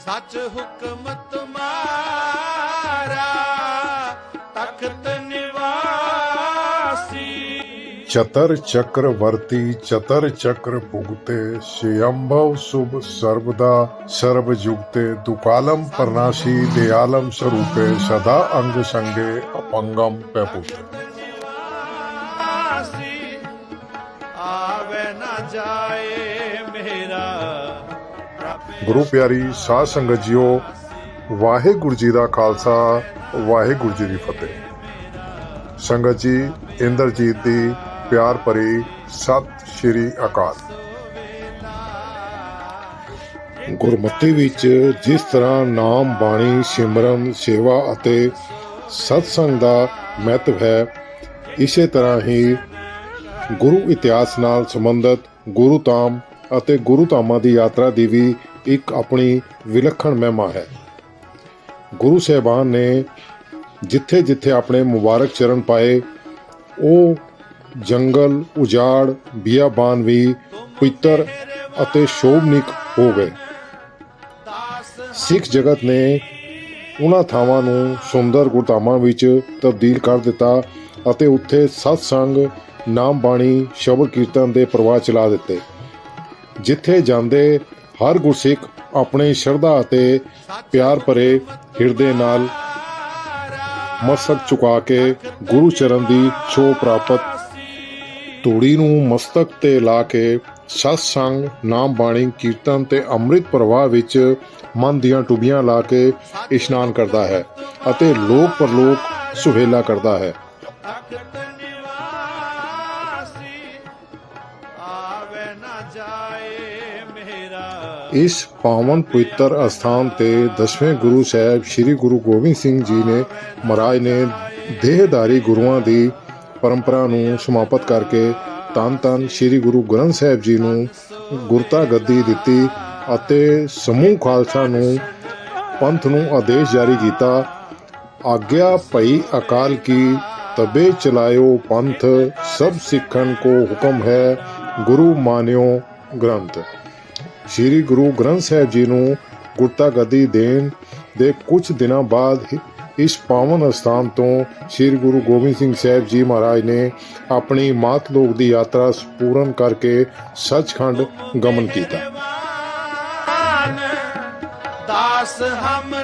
ਸੱਚ ਹੁਕਮ ਤੁਮਾਰਾ ਚਤਰ ਚੱਕਰ ਵਰਤੀ ਚਤਰ ਚੱਕਰ ਭੁਗਤੇ ਸਿਅੰਭਵ ਸੁਭ ਸਰਬਦਾ ਸਰਬ ਜੁਗਤੇ ਦੁਕਾਲਮ ਪਰਨਾਸੀ ਦਿਆਲਮ ਸਰੂਪੇ ਸਦਾ ਅੰਗ ਸੰਗੇ ਅਪੰਗਮ ਪੈਪੁਤ। ਆਸੀ ਆਵੇ ਨਾ ਜਾਏ ਮੇਰਾ ਪ੍ਰਭ ਗੁਰੂ ਪਿਆਰੀ ਸਾਧ ਸੰਗਤ ਜੀਓ ਵਾਹਿਗੁਰੂ ਜੀ ਦਾ ਖਾਲਸਾ ਵਾਹਿਗੁਰੂ ਜੀ ਦੀ ਫਤਿਹ। ਸੰਗਤ ਜੀ ਇੰਦਰਜੀਤ ਦੀ ਪਿਆਰ ਭਰੀ ਸਤਿ ਸ਼੍ਰੀ ਅਕਾਲ। ਗੁਰਮਤਿ ਵਿੱਚ ਜਿਸ ਤਰ੍ਹਾਂ ਨਾਮ, ਬਾਣੀ, ਸਿਮਰਨ, ਸੇਵਾ ਅਤੇ ਸਤਸੰਗ ਦਾ ਮਹੱਤਵ ਹੈ, ਇਸੇ ਤਰ੍ਹਾਂ ਹੀ ਗੁਰੂ ਇਤਿਹਾਸ ਨਾਲ ਸੰਬੰਧਿਤ ਗੁਰੂ ਧਾਮ ਅਤੇ ਗੁਰੂ ਧਾਮਾਂ ਦੀ ਯਾਤਰਾ ਦੀ ਵੀ ਇੱਕ ਆਪਣੀ ਵਿਲੱਖਣ ਮਹਿਮਾ ਹੈ। ਗੁਰੂ ਸਾਹਿਬਾਨ ਨੇ ਜਿੱਥੇ ਜਿੱਥੇ ਆਪਣੇ ਮੁਬਾਰਕ ਚਰਨ ਪਾਏ, ਉਹ ਜੰਗਲ, ਉਜਾੜ ਬਿਆਬਾਨ ਵੀ ਪਵਿੱਤਰ ਅਤੇ ਸ਼ੋਭਨੀਕ ਹੋ ਗਏ। ਸਿੱਖ ਜਗਤ ਨੇ ਉਹਨਾਂ ਥਾਵਾਂ ਨੂੰ ਸੁੰਦਰ ਗੁਰਧਾਮਾਂ ਵਿੱਚ ਤਬਦੀਲ ਕਰ ਦਿੱਤਾ ਅਤੇ ਉੱਥੇ ਸਤਸੰਗ ਨਾਮ ਬਾਣੀ ਸ਼ਬਦ ਕੀਰਤਨ ਦੇ ਪ੍ਰਵਾਹ ਚਲਾ ਦਿੱਤੇ। ਜਿੱਥੇ ਜਾਂਦੇ ਹਰ ਗੁਰਸਿੱਖ ਆਪਣੇ ਸ਼ਰਧਾ ਅਤੇ ਪਿਆਰ ਭਰੇ ਹਿਰਦੇ ਨਾਲ ਮਸਤਕ ਚੁਕਾ ਕੇ ਗੁਰੂ ਚਰਨ ਦੀ ਛੋਹ ਪ੍ਰਾਪਤ ਧੂੜੀ ਨੂੰ ਮਸਤਕ ਤੇ ਲਾ ਕੇ ਸਤਸੰਗ ਨਾਮ ਬਾਣੀ, ਕੀਰਤਨ ਤੇ ਅੰਮ੍ਰਿਤ ਪ੍ਰਵਾਹ ਵਿੱਚ ਮਨ ਦੀਆਂ ਟੁੱਬੀਆਂ ਲਾ ਕੇ ਇਸ਼ਨਾਨ ਕਰਦਾ ਹੈ ਅਤੇ ਲੋਕ ਪਰਲੋਕ ਸੁਹੇਲਾ ਕਰਦਾ ਹੈ। ਇਸ ਪਾਵਨ ਪਵਿੱਤਰ ਅਸਥਾਨ ਤੇ ਦਸਵੇਂ ਗੁਰੂ ਸਾਹਿਬ, ਸ੍ਰੀ ਗੁਰੂ ਗੋਬਿੰਦ ਸਿੰਘ ਜੀ ਨੇ ਮਹਾਰਾਜ ਨੇ ਦੇਹਦਾਰੀ ਗੁਰੂਆਂ ਦੀ ਪਰੰਪਰਾ ਨੂੰ ਸਮਾਪਤ ਕਰਕੇ ਤਨ ਤਨ ਸ੍ਰੀ ਗੁਰੂ ਗ੍ਰੰਥ ਸਾਹਿਬ ਜੀ ਨੂੰ ਗੁਰਤਾ ਗੱਦੀ ਦਿੱਤੀ ਅਤੇ ਸਮੂਹ ਖਾਲਸਾ ਨੂੰ ਪੰਥ ਨੂੰ ਆਦੇਸ਼ ਜਾਰੀ ਕੀਤਾ। ਆਗਿਆ ਭਈ ਅਕਾਲ ਕੀ, ਤਬੇ ਚਲਾਇਓ ਪੰਥ, ਸਭ ਸਿੱਖਣ ਕੋ ਹੁਕਮ ਹੈ ਗੁਰੂ ਮਾਨਿਓ ਗ੍ਰੰਥ। ਸ੍ਰੀ ਗੁਰੂ ਗ੍ਰੰਥ ਸਾਹਿਬ ਜੀ ਨੂੰ ਗੁਰਤਾ ਗੱਦੀ ਦੇਣ ਦੇ ਕੁਝ ਦਿਨਾਂ ਬਾਅਦ ਇਸ ਪਾਵਨ ਅਸਥਾਨ ਤੋਂ ਸ੍ਰੀ ਗੁਰੂ ਗੋਬਿੰਦ ਸਿੰਘ ਸਾਹਿਬ ਜੀ ਮਹਾਰਾਜ ਨੇ ਆਪਣੀ ਮਾਤ ਲੋਕ ਦੀ ਯਾਤਰਾ ਪੂਰਨ ਕਰਕੇ ਸੱਚਖੰਡ ਗਮਨ ਕੀਤਾ। ਦਾਸ ਹਮ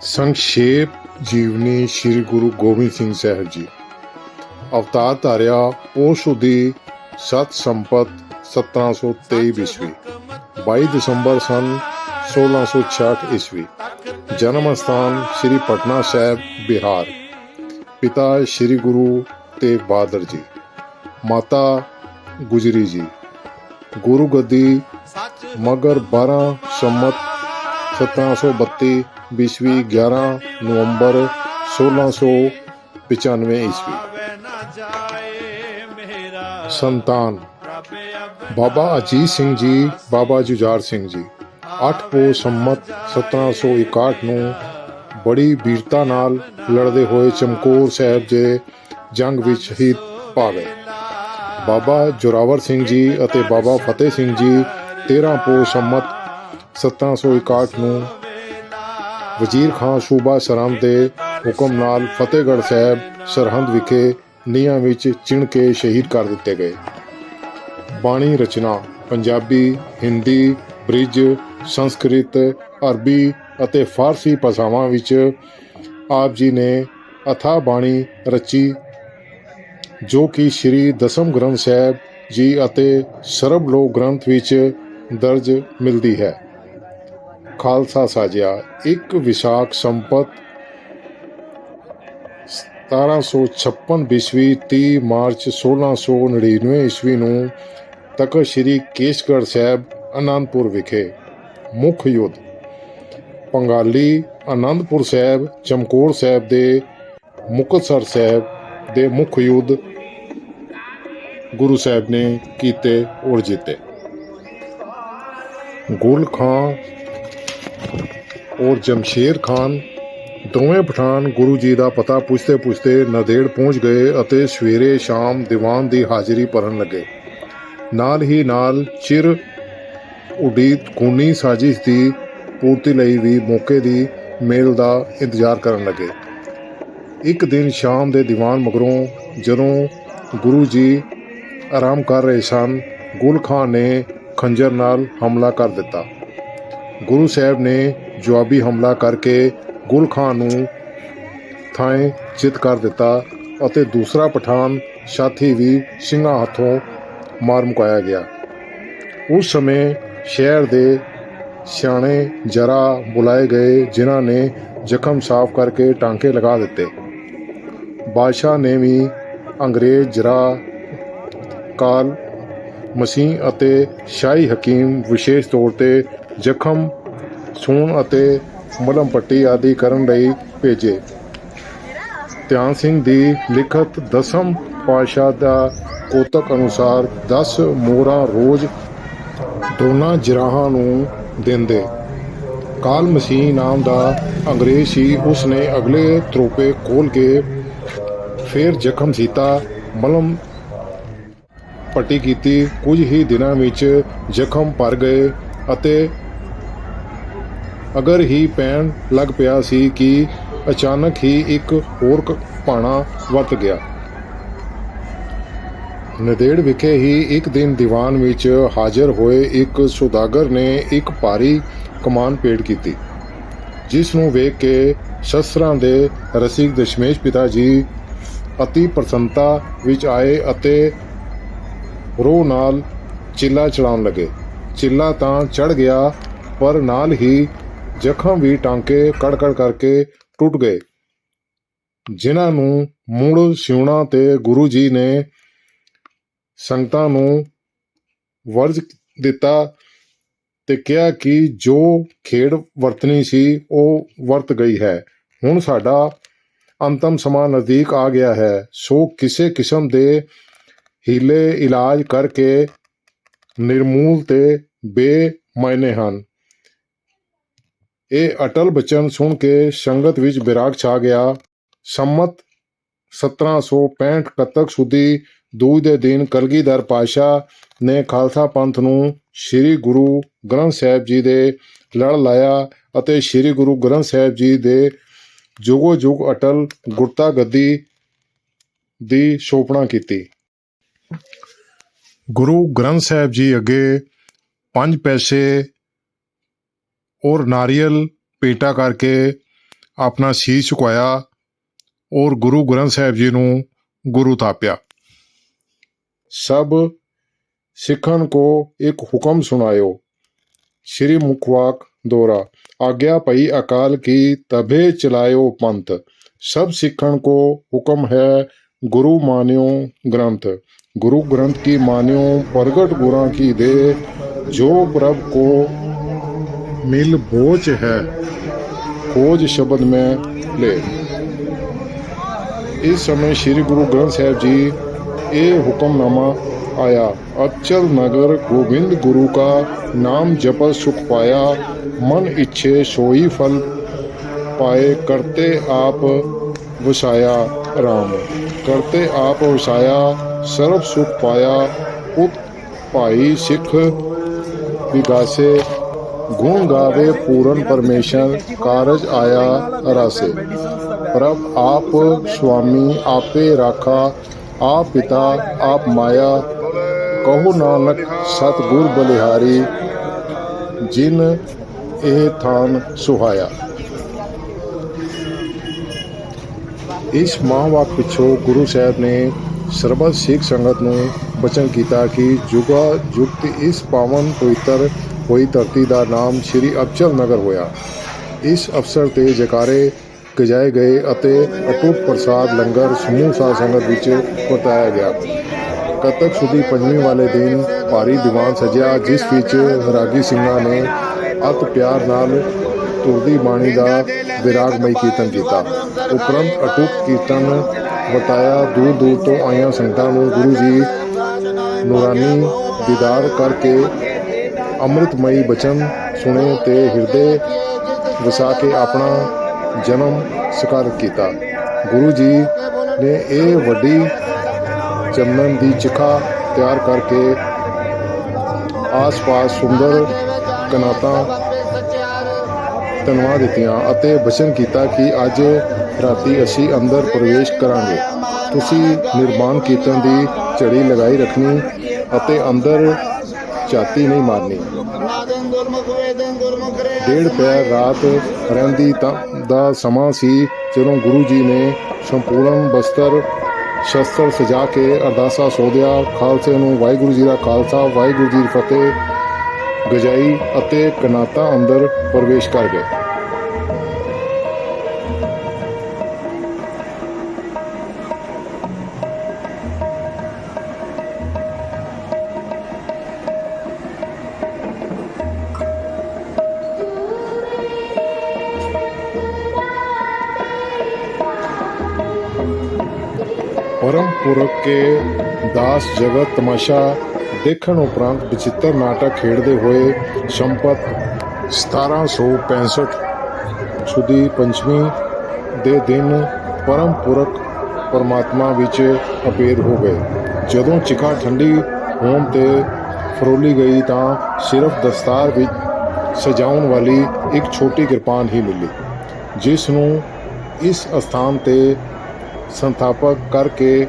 ਸੰਖੇਪ ਜੀਵਨੀ ਸ੍ਰੀ ਗੁਰੂ ਗੋਬਿੰਦ ਸਿੰਘ ਸਾਹਿਬ ਜੀ। ਅਵਤਾਰ ਧਾਰਿਆ ਪੋਸ਼ ਦੀ ਸਤ ਸੰਪਤ 1723 ਈਸਵੀ। 22 ਦਸੰਬਰ ਸਨ 1666 ਈਸਵੀ। ਜਨਮ ਸਥਾਨ ਸ੍ਰੀ ਪਟਨਾ ਸਾਹਿਬ, ਬਿਹਾਰ। ਪਿਤਾ ਸ੍ਰੀ ਗੁਰੂ ਤੇਗ ਬਹਾਦਰ ਜੀ, ਮਾਤਾ ਗੁਜਰੀ ਜੀ। ਗੁਰੂ ਗੱਦੀ ਮਗਰ 12 ਸੰਮਤ 1732 ਈਸਵੀ 11 ਨਵੰਬਰ 1695 ਈਸਵੀ ਆਵੇ ਨਾ ਜਾਏ ਮੇਰਾ ਸੰਤਾਨ। ਬਾਬਾ ਅਜੀਤ ਸਿੰਘ ਜੀ, ਬਾਬਾ ਜੁਝਾਰ ਸਿੰਘ ਜੀ। 8 ਪੋ ਸੰਮਤ 1761 ਨੂੰ ਬੜੀ ਵੀਰਤਾ ਨਾਲ ਲੜਦੇ ਹੋਏ ਚਮਕੌਰ ਸਾਹਿਬ ਦੇ ਜੰਗ ਵਿੱਚ ਸ਼ਹੀਦ ਪਾ ਗਏ। ਬਾਬਾ ਜੋਰਾਵਰ ਸਿੰਘ ਜੀ ਅਤੇ ਬਾਬਾ ਫਤਿਹ ਸਿੰਘ ਜੀ 13 ਪੋ ਸੰਮਤ 1761 ਨੂੰ ਵਜ਼ੀਰ ਖਾਨ ਸੂਬਾ ਸਰਹੰਦ ਦੇ ਹੁਕਮ ਨਾਲ ਫਤਿਹਗੜ੍ਹ ਸਾਹਿਬ ਸਰਹੰਦ ਵਿਖੇ ਨੀਹਾਂ ਵਿੱਚ ਚਿਣ ਕੇ ਸ਼ਹੀਦ ਕਰ ਦਿੱਤੇ ਗਏ। ਬਾਣੀ ਰਚਨਾ, ਪੰਜਾਬੀ, ਹਿੰਦੀ, ਬ੍ਰਿਜ, ਸੰਸਕ੍ਰਿਤ, ਅਰਬੀ ਅਤੇ ਫਾਰਸੀ ਭਾਸ਼ਾਵਾਂ ਵਿੱਚ ਆਪ ਜੀ ਨੇ ਅਥਾ ਬਾਣੀ ਰਚੀ, ਜੋ ਕਿ ਸ੍ਰੀ ਦਸਮ ਗ੍ਰੰਥ ਸਾਹਿਬ ਜੀ ਅਤੇ ਸਰਬ ਲੋਕ ਗ੍ਰੰਥ ਵਿੱਚ ਦਰਜ ਮਿਲਦੀ ਹੈ। ਖਾਲਸਾ ਸਾਜਿਆ, ਇੱਕ ਵਿਸਾਖ ਸੰਪਤ 1756 ਈਸਵੀ 30 ਮਾਰਚ 1699 ਈਸਵੀ ਨੂੰ ਤਖਤ ਸ੍ਰੀ ਕੇਸਗੜ੍ਹ ਸਾਹਿਬ, ਅਨੰਦਪੁਰ ਵਿਖੇ ਮੁੱਖ ਯੁੱਧ। ਪੰਗਾਲੀ ਆਨੰਦਪੁਰ ਸਾਹਿਬ, ਚਮਕੌਰ ਸਾਹਿਬ ਦੇ ਮੁਕਤਸਰ ਸਾਹਿਬ ਦੇ ਮੁੱਖ ਯੁੱਧ ਗੁਰੂ ਸਾਹਿਬ ਨੇ ਕੀਤੇ ਔਰ ਜਿੱਤੇ। ਗੁਲ ਖਾਂ ਔਰ ਜਮਸ਼ੇਰ ਖਾਨ ਦੋਵੇਂ ਪਠਾਨ ਗੁਰੂ ਜੀ ਦਾ ਪਤਾ ਪੁੱਛਦੇ ਪੁੱਛਦੇ ਨਦੇੜ ਪਹੁੰਚ ਗਏ ਅਤੇ ਸਵੇਰੇ ਸ਼ਾਮ ਦੀਵਾਨ ਦੀ ਹਾਜ਼ਰੀ ਭਰਨ ਲੱਗੇ। ਨਾਲ ਹੀ ਨਾਲ ਚਿਰ ਉਡੀਤ ਖੂਨੀ ਸਾਜ਼ਿਸ਼ ਦੀ ਪੂਰਤੀ ਲਈ ਵੀ ਮੌਕੇ ਦੀ ਮੇਲ ਦਾ ਇੰਤਜ਼ਾਰ ਕਰਨ ਲੱਗੇ। ਇੱਕ ਦਿਨ ਸ਼ਾਮ ਦੇ ਦੀਵਾਨ ਮਗਰੋਂ ਜਦੋਂ ਗੁਰੂ ਜੀ ਆਰਾਮ ਕਰ ਰਹੇ ਸਨ, ਗੁਲ ਖਾਨ ਨੇ ਖੰਜਰ ਨਾਲ ਹਮਲਾ ਕਰ ਦਿੱਤਾ। ਗੁਰੂ ਸਾਹਿਬ ਨੇ ਜਵਾਬੀ ਹਮਲਾ ਕਰਕੇ ਗੁਲ ਖਾਨ ਨੂੰ ਥਾਂ ਚਿਤ ਕਰ ਦਿੱਤਾ ਅਤੇ ਦੂਸਰਾ ਪਠਾਨ ਸਾਥੀ ਵੀ ਸਿੰਘਾਂ ਹੱਥੋਂ ਮਾਰ ਮੁਕਾਇਆ ਗਿਆ। ਉਸ ਸਮੇਂ ਸ਼ਹਿਰ ਦੇ ਸਿਆਣੇ ਜਰਾ ਬੁਲਾਏ ਗਏ, ਜਿਨ੍ਹਾਂ ਨੇ ਜ਼ਖਮ ਸਾਫ਼ ਕਰਕੇ ਟਾਂਕੇ ਲਗਾ ਦਿੱਤੇ। ਬਾਦਸ਼ਾਹ ਨੇ ਵੀ ਅੰਗਰੇਜ਼ ਜਰਾ ਕਾਲ ਮਸੀਹ ਅਤੇ ਸ਼ਾਹੀ ਹਕੀਮ ਵਿਸ਼ੇਸ਼ ਤੌਰ ਤੇ ਜ਼ਖਮ, ਸੂਣ ਅਤੇ ਮਲਮ ਪੱਟੀ ਆਦਿ ਕਰਨ ਲਈ ਭੇਜੇ। ਧਿਆਨ ਸਿੰਘ ਦੀ ਲਿਖਤ ਦਸਮ ਪਾਤਸ਼ਾਹ ਦਾ ਕੋਤਕ ਅਨੁਸਾਰ 10 ਮੋਹਰਾਂ ਰੋਜ਼ ਦੋਨਾਂ ਜਰਾਹਾਂ ਨੂੰ ਦਿੰਦੇ। ਕਾਲ ਮਸੀਹ ਨਾਮ ਦਾ ਅੰਗਰੇਜ਼ ਸੀ ਉਸ ਨੇ ਅਗਲੇ ਤਰੋਪੇ ਖੋਲ ਕੇ ਫਿਰ ਜ਼ਖਮ ਸੀਤਾ, ਮਲਮ ਪੱਟੀ ਕੀਤੀ। ਕੁਝ ਹੀ ਦਿਨਾਂ ਵਿੱਚ ਜ਼ਖਮ ਭਰ ਗਏ ਅਤੇ ਅਗਰ ਹੀ ਪੈਣ ਲੱਗ ਪਿਆ ਸੀ ਕਿ ਅਚਾਨਕ ਹੀ ਇੱਕ ਹੋਰ ਭਾਣਾ ਵਰਤ ਗਿਆ। ਨਦੇੜ ਵਿਖੇ ਹੀ ਇੱਕ ਦਿਨ ਦੀਵਾਨ ਵਿੱਚ ਹਾਜ਼ਰ ਹੋਏ ਇੱਕ ਸੁਦਾਗਰ ਨੇ ਇੱਕ ਭਾਰੀ ਕਮਾਨ ਪੇੜ ਕੀਤੀ, ਜਿਸ ਨੂੰ ਵੇਖ ਕੇ ਸ਼ਸਤਰਾਂ ਦੇ ਰਸਿਕ ਦਸ਼ਮੇਸ਼ ਪਿਤਾ ਜੀ ਅਤੀ ਪ੍ਰਸੰਨਤਾ ਵਿੱਚ ਆਏ ਅਤੇ ਰੋਹ ਨਾਲ ਚਿੱਲਾ ਚੜਾਉਣ ਲੱਗੇ। ਚਿੱਲਾ ਤਾਂ ਚੜ ਗਿਆ, ਪਰ ਨਾਲ ਹੀ ਜ਼ਖਮ ਵੀ ਟਾਂਕੇ ਕੜ-ਕੜ ਕਰਕੇ ਟੁੱਟ ਗਏ। ਜਿਨ੍ਹਾਂ ਨੂੰ ਮੁੜ ਸਿਉਣਾ ਤੇ ਗੁਰੂ ਜੀ ਨੇ ਸੰਗਤਾਂ ਨੂੰ ਵਰਜ ਦਿੱਤਾ ਤੇ ਕਿਹਾ ਕਿ ਜੋ ਖੇਡ ਵਰਤਣੀ ਸੀ, ਉਹ ਵਰਤ ਗਈ ਹੈ। ਹੁਣ ਸਾਡਾ ਅੰਤਮ ਸਮਾਂ ਨਜ਼ਦੀਕ ਆ ਗਿਆ ਹੈ। ਸੋ ਕਿਸੇ ਕਿਸਮ ਦੇ ਹੀਲੇ ਇਲਾਜ ਕਰਕੇ ਨਿਰਮੂਲ ਤੇ ਬੇਮਾਇਨੇ ਹਨ। ਇਹ ਅਟਲ ਬਚਨ ਸੁਣ ਕੇ ਸੰਗਤ ਵਿੱਚ ਵਿਰਾਗ ਛਾ ਗਿਆ। ਸੰਮਤ 1765 ਕੱਤਕ ਸੁਦੀ ਦੂਜ ਦੇ ਦਿਨ ਕਲਗੀਧਰ ਪਾਸ਼ਾ ਨੇ ਖਾਲਸਾ ਪੰਥ ਨੂੰ ਸ੍ਰੀ ਗੁਰੂ ਗ੍ਰੰਥ ਸਾਹਿਬ ਜੀ ਦੇ ਲੜ ਲਾਇਆ ਅਤੇ ਸ੍ਰੀ ਗੁਰੂ ਗ੍ਰੰਥ ਸਾਹਿਬ ਜੀ ਦੇ ਜੁਗੋ ਜੁਗ ਅਟਲ ਗੁਰਤਾ ਗੱਦੀ ਦੀ ਸ਼ੋਭਨਾ ਕੀਤੀ। ਗੁਰੂ ਗ੍ਰੰਥ ਸਾਹਿਬ ਜੀ ਅੱਗੇ ਪੰਜ ਪੈਸੇ ਔਰ ਨਾਰੀਅਲ ਪੇਟਾ ਕਰਕੇ ਆਪਣਾ ਸੀਸ ਝੁਕਾਇਆ ਔਰ ਗੁਰੂ ਗ੍ਰੰਥ ਸਾਹਿਬ ਜੀ ਨੂੰ ਗੁਰੂ ਥਾਪਿਆ ਸਭ ਸਿੱਖਨ ਕੋ ਇੱਕ ਹੁਕਮ ਸੁਣਾਇਓ ਸ਼੍ਰੀ ਮੁਖਵਾਕ ਦੋਰਾ ਆਗਿਆ ਭਈ ਅਕਾਲ ਕੀ ਤਬੇ ਚਲਾਇਓ ਪੰਥ ਸਭ ਸਿੱਖਨ ਕੋ ਹੁਕਮ ਹੈ ਗੁਰੂ ਮਾਨਿਓ ਗ੍ਰੰਥ गुरु ग्रंथ की मान्यो प्रगट गुरा की दे जो प्रभ को मिल बोझ है, खोज शब्द में ले। इस समय श्री गुरु ग्रंथ साहब जी ये हुक्मनामा आया। अचल नगर गोविंद गुरु का नाम जप सुख पाया। मन इच्छे सोई फल पाए, करते आप वसाया राम। करते आप वसाया, सर्व सुख पाया। उत पाई सिख विगासे ਗੁਣ ਗਾਵੇ ਪੂਰਨ ਪਰਮੇਸ਼ਰ ਕਾਰਜ ਆਇਆ ਰਾਸੇ ਪ੍ਰਭ ਆਪ ਸੁਆਮੀ ਆਪੇ ਰਾਖਾ ਆਪ ਪਿਤਾ ਆਪ ਮਾਇਆ ਕਹੋ ਨਾਨਕ ਸਤ ਗੁਰ ਬਲਿਹਾਰੀ ਜਿਨ ਇਹ ਥਾਨ ਸੁਹਾਇਆ ਇਸ ਮਹਾਂਵਾਕ ਪਿੱਛੋਂ ਗੁਰੂ ਸਾਹਿਬ ਨੇ ਸਰਬਤ ਸਿੱਖ ਸੰਗਤ ਨੂੰ ਬਚਨ ਕੀਤਾ ਕਿ ਜੁਗਾ ਜੁਗਤ ਇਸ ਪਾਵਨ ਪਵਿੱਤਰ ਹੋਈ ਧਰਤੀ ਦਾ ਨਾਮ ਸ੍ਰੀ ਅਬਚਲ ਨਗਰ ਹੋਇਆ। ਇਸ ਅਵਸਰ ਤੇ ਜਕਾਰੇ ਗਜਾਏ ਗਏ ਅਤੇ ਅਟੁੱਟ ਪ੍ਰਸਾਦ ਲੰਗਰ ਸਮੂਹ ਸਾਧ ਸੰਗਤ ਵਿੱਚ ਵਰਤਾਇਆ ਗਿਆ। ਕਤਕ ਸੁਦੀ ਪੰਜਵੀਂ ਵਾਲੇ ਦਿਨ ਭਾਰੀ ਦੀਵਾਨ ਸਜਿਆ, ਜਿਸ ਵਿੱਚ ਰਾਗੀ ਸਿੰਘਾਂ ਨੇ ਅਤ ਪਿਆਰ ਨਾਲ ਤੁਰਦੀ ਬਾਣੀ ਦਾ ਵਿਰਾਗਮਈ ਕੀਰਤਨ ਕੀਤਾ। ਉਪਰੰਤ ਅਟੁੱਟ ਕੀਰਤਨ ਵਰਤਾਇਆ। ਦੂਰ ਦੂਰ ਤੋਂ ਆਈਆਂ ਸੰਗਤਾਂ ਨੂੰ ਗੁਰੂ ਜੀ ਨੂਰਾਨੀ ਦੀਦਾਰ ਕਰਕੇ ਅੰਮ੍ਰਿਤਮਈ ਬਚਨ ਸੁਣੇ ਤੇ ਹਿਰਦੇ ਵਸਾ ਕੇ ਆਪਣਾ ਜਨਮ ਸਕਾਰਤ ਕੀਤਾ। ਗੁਰੂ ਜੀ ਨੇ ਇਹ ਵੱਡੀ ਚੰਦਨ ਦੀ ਚਿਖਾ ਤਿਆਰ ਕਰਕੇ ਆਸ-ਪਾਸ ਸੁੰਦਰ ਕਨਾਤਾਂ ਤਨਵਾ ਦਿੱਤੀਆਂ ਅਤੇ ਬਚਨ ਕੀਤਾ ਕਿ ਅੱਜ ਰਾਤੀ ਅਸੀਂ ਅੰਦਰ ਪ੍ਰਵੇਸ਼ ਕਰਾਂਗੇ। ਤੁਸੀਂ ਨਿਰਮਾਣ ਕੀਰਤਨ ਦੀ ਝੜੀ ਲਗਾਈ ਰੱਖਣੀ ਅਤੇ ਅੰਦਰ ਝਾਤੀ ਨਹੀਂ ਮਾਰਨੀ। ਡੇਢ ਪੈਰ ਰਾਤ ਰਹਿੰਦੀ ਤਾਂ ਦਾ ਸਮਾਂ ਸੀ ਜਦੋਂ ਗੁਰੂ ਜੀ ਨੇ ਸੰਪੂਰਨ ਬਸਤਰ, ਸ਼ਸਤਰ ਸਜਾ ਕੇ ਅਰਦਾਸਾ ਸੋਧਿਆ। ਖਾਲਸੇ ਨੂੰ ਵਾਹਿਗੁਰੂ ਜੀ ਦਾ ਖਾਲਸਾ, ਵਾਹਿਗੁਰੂ ਜੀ ਦੀ ਫਤਿਹ। ਗਜਾਈ ਅਤੇ ਕਨਾਤਾ ਅੰਦਰ ਪ੍ਰਵੇਸ਼ ਕਰ ਗਏ। ਪਰਮ ਕੇ ਦਾਸ ਜਗਤ ਤਮਾਸ਼ਾ ਦੇਖਣ ਉਪਰੰਤ ਵਿਚਿੱਤਰ ਨਾਟਕ ਖੇਡਦੇ ਹੋਏ ਸੰਪਤ 1765 ਸੁਦੀ ਪੰਚਮੀ ਦੇ ਦਿਨ ਪਰਮ ਪੁਰਖ ਪਰਮਾਤਮਾ ਵਿੱਚ ਅਪੇਰ ਹੋ ਗਏ। ਜਦੋਂ ਚਿਖਾ ਠੰਡੀ ਹੋਣ ਤੇ ਫਰੋਲੀ ਗਈ ਤਾਂ ਸਿਰਫ ਦਸਤਾਰ ਵਿੱਚ ਸਜਾਉਣ ਵਾਲੀ ਇੱਕ ਛੋਟੀ ਕਿਰਪਾਨ ਹੀ ਮਿਲੀ, ਜਿਸ ਨੂੰ ਇਸ ਸਥਾਨ ਤੇ ਸੰਥਾਪਕ ਕਰਕੇ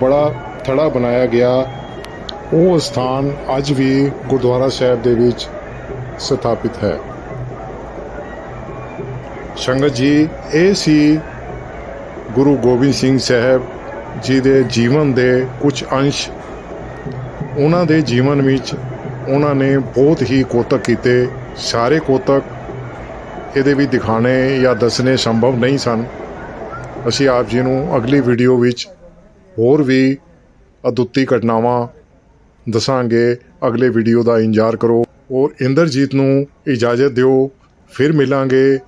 ਬੜਾ ਥੜਾ ਬਣਾਇਆ ਗਿਆ। ਉਹ ਸਥਾਨ ਅੱਜ ਵੀ ਗੁਰਦੁਆਰਾ ਸਾਹਿਬ ਦੇ ਵਿੱਚ ਸਥਾਪਿਤ ਹੈ। ਸੰਗਤ ਜੀ, ਇਹ ਸੀ ਗੁਰੂ ਗੋਬਿੰਦ ਸਿੰਘ ਸਾਹਿਬ ਜੀ ਦੇ ਜੀਵਨ ਦੇ ਕੁਝ ਅੰਸ਼। ਉਹਨਾਂ ਦੇ ਜੀਵਨ ਵਿੱਚ ਉਹਨਾਂ ਨੇ ਬਹੁਤ ਹੀ ਕੋਤਕ ਕੀਤੇ। ਸਾਰੇ ਕੋਤਕ ਇਹਦੇ ਵੀ ਦਿਖਾਣੇ ਜਾਂ ਦੱਸਣੇ ਸੰਭਵ ਨਹੀਂ ਸਨ। ਅਸੀਂ ਆਪ ਜੀ ਨੂੰ ਅਗਲੀ ਵੀਡੀਓ ਵਿੱਚ ਹੋਰ ਵੀ ਅਦੁੱਤੀ ਘਟਨਾਵਾਂ ਦੱਸਾਂਗੇ। ਅਗਲੇ ਵੀਡੀਓ ਦਾ ਇੰਤਜ਼ਾਰ ਕਰੋ। ਔਰ ਇੰਦਰਜੀਤ ਨੂੰ ਇਜਾਜ਼ਤ ਦਿਓ। ਫਿਰ ਮਿਲਾਂਗੇ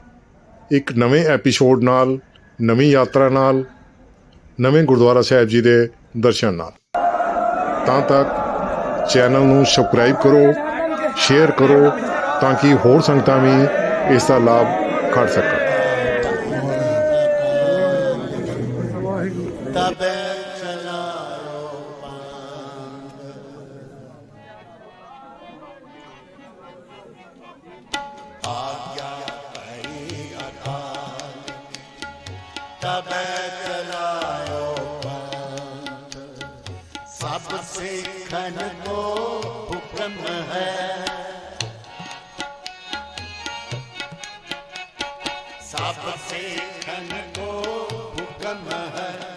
ਇੱਕ ਨਵੇਂ ਐਪੀਸੋਡ ਨਾਲ, ਨਵੀਂ ਯਾਤਰਾ ਨਾਲ, ਨਵੇਂ ਗੁਰਦੁਆਰਾ ਸਾਹਿਬ ਜੀ ਦੇ ਦਰਸ਼ਨ ਨਾਲ। ਤਾਂ ਤੱਕ ਚੈਨਲ ਨੂੰ ਸਬਸਕ੍ਰਾਈਬ ਕਰੋ, ਸ਼ੇਅਰ ਕਰੋ ਤਾਂ ਕਿ ਹੋਰ ਸੰਗਤਾਂ ਵੀ ਇਸ ਦਾ ਲਾਭ ਖਾ ਸਕਣ। ਸਭ ਸਿੱਖਨ ਕੋ ਹੁਕਮ ਹੈ ਸਭ ਸਿੱਖਨ ਕੋ ਹੁਕਮ ਹੈ ਗੁਰੂ